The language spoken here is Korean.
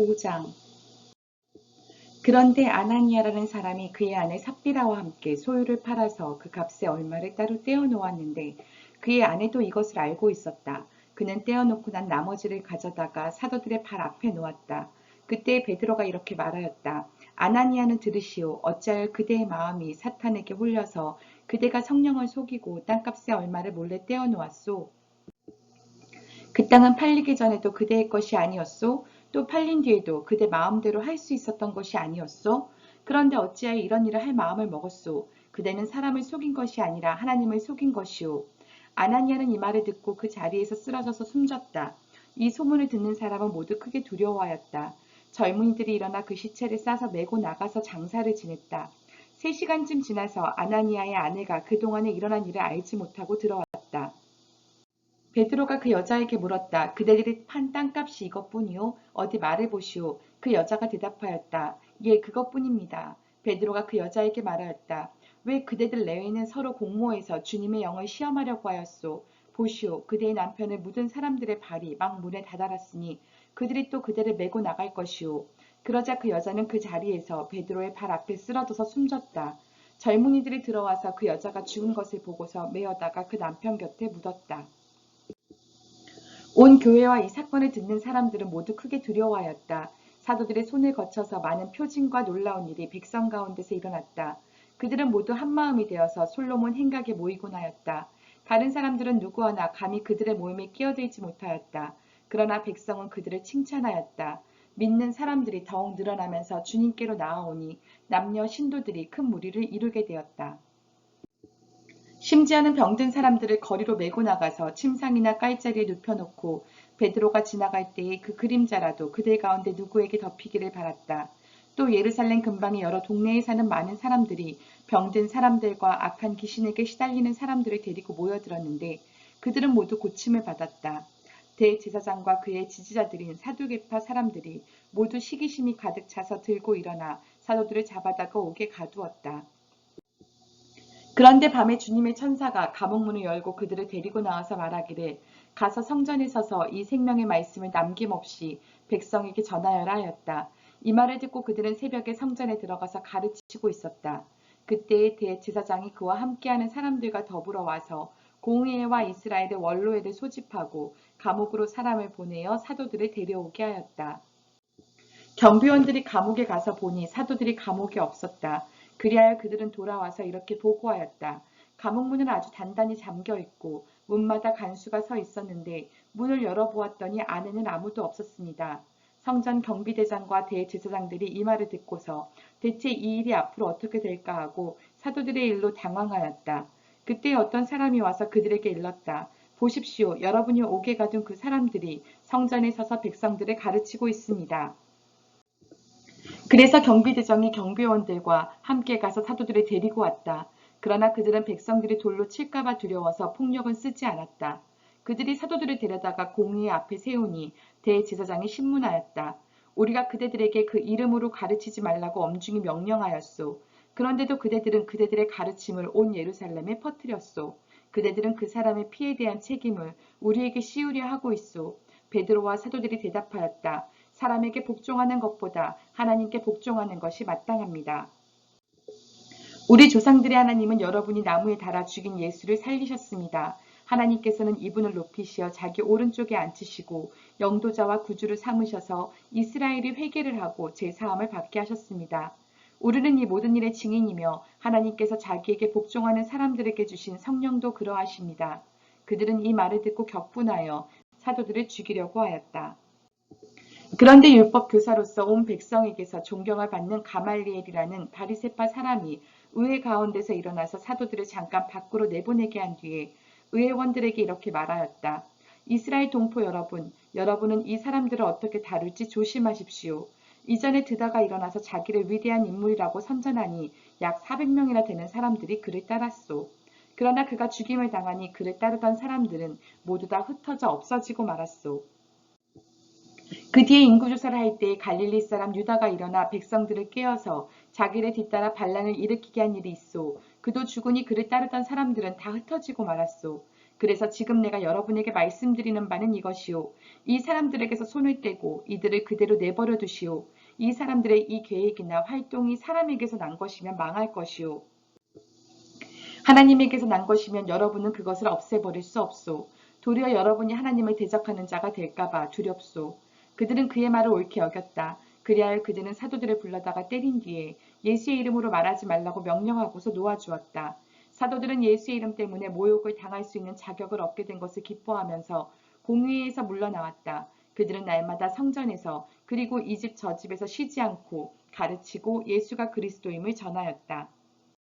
5장 그런데 아나니아라는 사람이 그의 아내 삽비라와 함께 소유를 팔아서 그 값의 얼마를 따로 떼어 놓았는데 그의 아내도 이것을 알고 있었다. 그는 떼어 놓고 난 나머지를 가져다가 사도들의 발 앞에 놓았다. 그때 베드로가 이렇게 말하였다. 아나니아는 들으시오. 어찌하여 그대의 마음이 사탄에게 홀려서 그대가 성령을 속이고 땅값의 얼마를 몰래 떼어 놓았소? 그 땅은 팔리기 전에도 그대의 것이 아니었소? 또 팔린 뒤에도 그대 마음대로 할 수 있었던 것이 아니었소? 그런데 어찌하여 이런 일을 할 마음을 먹었소? 그대는 사람을 속인 것이 아니라 하나님을 속인 것이오. 아나니아는 이 말을 듣고 그 자리에서 쓰러져서 숨졌다. 이 소문을 듣는 사람은 모두 크게 두려워하였다. 젊은이들이 일어나 그 시체를 싸서 메고 나가서 장사를 지냈다. 3시간쯤 지나서 아나니아의 아내가 그동안에 일어난 일을 알지 못하고 들어왔다. 베드로가 그 여자에게 물었다. 그대들이 판 땅값이 이것뿐이요? 어디 말해보시오. 그 여자가 대답하였다. 예, 그것뿐입니다. 베드로가 그 여자에게 말하였다. 왜 그대들 내외는 서로 공모해서 주님의 영을 시험하려고 하였소? 보시오. 그대의 남편을 묻은 사람들의 발이 막 문에 다다랐으니 그들이 또 그대를 메고 나갈 것이오. 그러자 그 여자는 그 자리에서 베드로의 발 앞에 쓰러져서 숨졌다. 젊은이들이 들어와서 그 여자가 죽은 것을 보고서 메어다가 그 남편 곁에 묻었다. 온 교회와 이 사건을 듣는 사람들은 모두 크게 두려워하였다. 사도들의 손을 거쳐서 많은 표징과 놀라운 일이 백성 가운데서 일어났다. 그들은 모두 한마음이 되어서 솔로몬 행각에 모이곤 하였다. 다른 사람들은 누구 하나 감히 그들의 모임에 끼어들지 못하였다. 그러나 백성은 그들을 칭찬하였다. 믿는 사람들이 더욱 늘어나면서 주님께로 나아오니 남녀 신도들이 큰 무리를 이루게 되었다. 심지어는 병든 사람들을 거리로 메고 나가서 침상이나 깔자리에 눕혀놓고 베드로가 지나갈 때의 그 그림자라도 그들 가운데 누구에게 덮이기를 바랐다. 또 예루살렘 근방의 여러 동네에 사는 많은 사람들이 병든 사람들과 악한 귀신에게 시달리는 사람들을 데리고 모여들었는데 그들은 모두 고침을 받았다. 대제사장과 그의 지지자들인 사두개파 사람들이 모두 시기심이 가득 차서 들고 일어나 사도들을 잡아다가 옥에 가두었다. 그런데 밤에 주님의 천사가 감옥 문을 열고 그들을 데리고 나와서 말하기를 가서 성전에 서서 이 생명의 말씀을 남김없이 백성에게 전하여라 하였다. 이 말을 듣고 그들은 새벽에 성전에 들어가서 가르치고 있었다. 그때의 대제사장이 그와 함께하는 사람들과 더불어 와서 공의회와 이스라엘의 원로회를 소집하고 감옥으로 사람을 보내어 사도들을 데려오게 하였다. 경비원들이 감옥에 가서 보니 사도들이 감옥에 없었다. 그리하여 그들은 돌아와서 이렇게 보고하였다. 감옥 문은 아주 단단히 잠겨 있고 문마다 간수가 서 있었는데 문을 열어보았더니 안에는 아무도 없었습니다. 성전 경비대장과 대제사장들이 이 말을 듣고서 대체 이 일이 앞으로 어떻게 될까 하고 사도들의 일로 당황하였다. 그때 어떤 사람이 와서 그들에게 일렀다. 보십시오. 여러분이 옥에 가둔 그 사람들이 성전에 서서 백성들을 가르치고 있습니다. 그래서 경비대장이 경비원들과 함께 가서 사도들을 데리고 왔다. 그러나 그들은 백성들이 돌로 칠까봐 두려워서 폭력은 쓰지 않았다. 그들이 사도들을 데려다가 공의 앞에 세우니 대제사장이 신문하였다. 우리가 그대들에게 그 이름으로 가르치지 말라고 엄중히 명령하였소. 그런데도 그대들은 그대들의 가르침을 온 예루살렘에 퍼뜨렸소. 그대들은 그 사람의 피에 대한 책임을 우리에게 씌우려 하고 있소. 베드로와 사도들이 대답하였다. 사람에게 복종하는 것보다 하나님께 복종하는 것이 마땅합니다. 우리 조상들의 하나님은 여러분이 나무에 달아 죽인 예수를 살리셨습니다. 하나님께서는 이분을 높이시어 자기 오른쪽에 앉히시고 영도자와 구주를 삼으셔서 이스라엘이 회개를 하고 제사함을 받게 하셨습니다. 우리는 이 모든 일의 증인이며 하나님께서 자기에게 복종하는 사람들에게 주신 성령도 그러하십니다. 그들은 이 말을 듣고 격분하여 사도들을 죽이려고 하였다. 그런데 율법 교사로서 온 백성에게서 존경을 받는 가말리엘이라는 바리세파 사람이 의회 가운데서 일어나서 사도들을 잠깐 밖으로 내보내게 한 뒤에 의회원들에게 이렇게 말하였다. 이스라엘 동포 여러분, 여러분은 이 사람들을 어떻게 다룰지 조심하십시오. 이전에 드다가 일어나서 자기를 위대한 인물이라고 선전하니 약 400명이나 되는 사람들이 그를 따랐소. 그러나 그가 죽임을 당하니 그를 따르던 사람들은 모두 다 흩어져 없어지고 말았소. 그 뒤에 인구조사를 할 때 갈릴리 사람 유다가 일어나 백성들을 깨어서 자기를 뒤따라 반란을 일으키게 한 일이 있소. 그도 죽으니 그를 따르던 사람들은 다 흩어지고 말았소. 그래서 지금 내가 여러분에게 말씀드리는 바는 이것이요. 이 사람들에게서 손을 떼고 이들을 그대로 내버려 두시오. 이 사람들의 이 계획이나 활동이 사람에게서 난 것이면 망할 것이요. 하나님에게서 난 것이면 여러분은 그것을 없애버릴 수 없소. 도리어 여러분이 하나님을 대적하는 자가 될까봐 두렵소. 그들은 그의 말을 옳게 여겼다. 그리하여 그들은 사도들을 불러다가 때린 뒤에 예수의 이름으로 말하지 말라고 명령하고서 놓아주었다. 사도들은 예수의 이름 때문에 모욕을 당할 수 있는 자격을 얻게 된 것을 기뻐하면서 공회에서 물러나왔다. 그들은 날마다 성전에서 그리고 이 집 저 집에서 쉬지 않고 가르치고 예수가 그리스도임을 전하였다.